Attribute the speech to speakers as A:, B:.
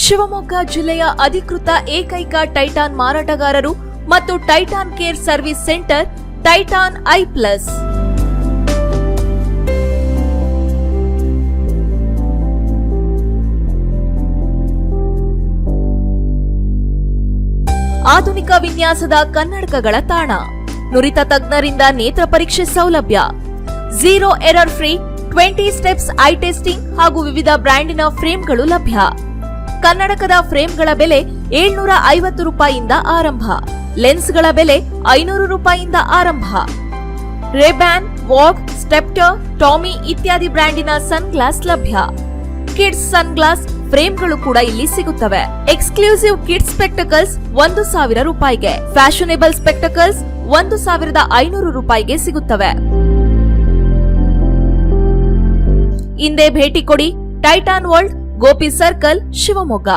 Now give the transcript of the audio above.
A: ಶಿವಮೊಗ್ಗ ಜಿಲ್ಲೆಯ ಅಧಿಕೃತ ಏಕೈಕ ಟೈಟಾನ್ ಮಾರಾಟಗಾರರು ಮತ್ತು Titan care service centre Titan eye plus. ಆಧುನಿಕ ವಿನ್ಯಾಸದ ಕನ್ನಡಕಗಳ ತಾಣ. ನುರಿತ ತಜ್ಞರಿಂದ ನೇತ್ರ ಪರೀಕ್ಷೆ ಸೌಲಭ್ಯ. Zero error free twenty steps eye testing ಹಾಗೂ ವಿವಿಧ ಬ್ರ್ಯಾಂಡಿನ ಫ್ರೇಮ್ಗಳು ಲಭ್ಯ. ಕನ್ನಡಕದ ಫ್ರೇಮ್ಗಳ ಬೆಲೆ ಏಳ್ನೂರ ಐವತ್ತು ರೂಪಾಯಿಯಿಂದ ಆರಂಭ. ಲೆನ್ಸ್ಗಳ ಬೆಲೆ ಐನೂರು ರೂಪಾಯಿಯಿಂದ ಆರಂಭ. ರೇಬ್ಯಾನ್ ವಾಕ್ ಸ್ಟೆಪ್ಟರ್, ಟಾಮಿ ಇತ್ಯಾದಿ ಬ್ರ್ಯಾಂಡಿನ ಸನ್ ಗ್ಲಾಸ್ ಲಭ್ಯ. ಕಿಡ್ಸ್ ಸನ್ ಗ್ಲಾಸ್ ಫ್ರೇಮ್ಗಳು ಕೂಡ ಇಲ್ಲಿ ಸಿಗುತ್ತವೆ. ಎಕ್ಸ್ಕ್ಲೂಸಿವ್ ಕಿಡ್ಸ್ ಸ್ಪೆಕ್ಟಕಲ್ಸ್ ಒಂದು ಸಾವಿರ ರೂಪಾಯಿಗೆ. ಫ್ಯಾಷನೇಬಲ್ ಸ್ಪೆಕ್ಟಕಲ್ಸ್ ಒಂದು ಸಾವಿರದ ಐನೂರು ರೂಪಾಯಿಗೆ ಸಿಗುತ್ತವೆ. ಹಿಂದೆ ಭೇಟಿ ಕೊಡಿ Titan world Gopi circle Shivamogga